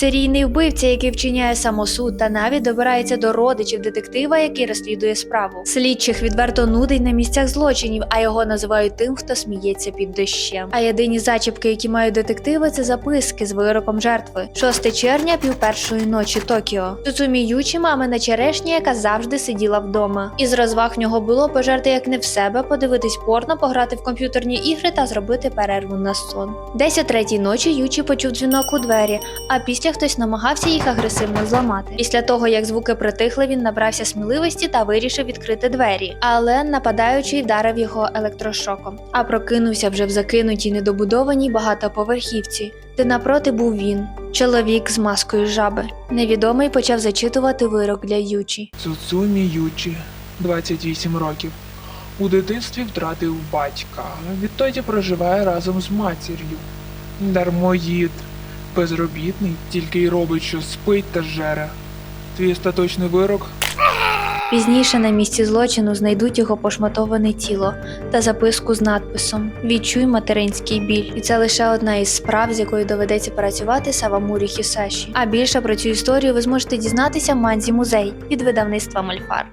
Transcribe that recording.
серійний вбивця, який вчиняє самосуд та навіть добирається до родичів детектива, який розслідує справу. Слідчих відверто нудить на місцях злочинів, а його називають тим, хто сміється під дощем. А єдині зачіпки, які мають детективи, це записки з вироком жертви. 6 червня, пів першої ночі Токіо. Цуцумі Ючі, мамина черешня, яка завжди сиділа вдома. Із розваг нього було пожерти як не в себе, подивитись порно, пограти в комп'ютерні ігри та зробити перерву на сон. Десь о третій ночі Ючі почув дзвінок у двері, а після хтось намагався їх агресивно зламати. Після того, як звуки притихли, він набрався сміливості та вирішив відкрити двері. Але нападаючий вдарив його електрошоком, а прокинувся вже в закинутій недобудованій багатоповерхівці, де напроти був він, чоловік з маскою жаби. Невідомий почав зачитувати вирок для Ючі. Цуцумі Ючі, 28 років. У дитинстві втратив батька. Відтоді проживає разом з матір'ю. Дармоїд, безробітний, тільки й робить, що спить та жере. Твій остаточний вирок Пізніше на місці злочину знайдуть його пошматоване тіло та записку з надписом Відчуй материнський біль. І це лише одна із справ, з якою доведеться працювати Савамурі Хісаші. А більше про цю історію ви зможете дізнатися в манзі музей від видавництва Мольфар.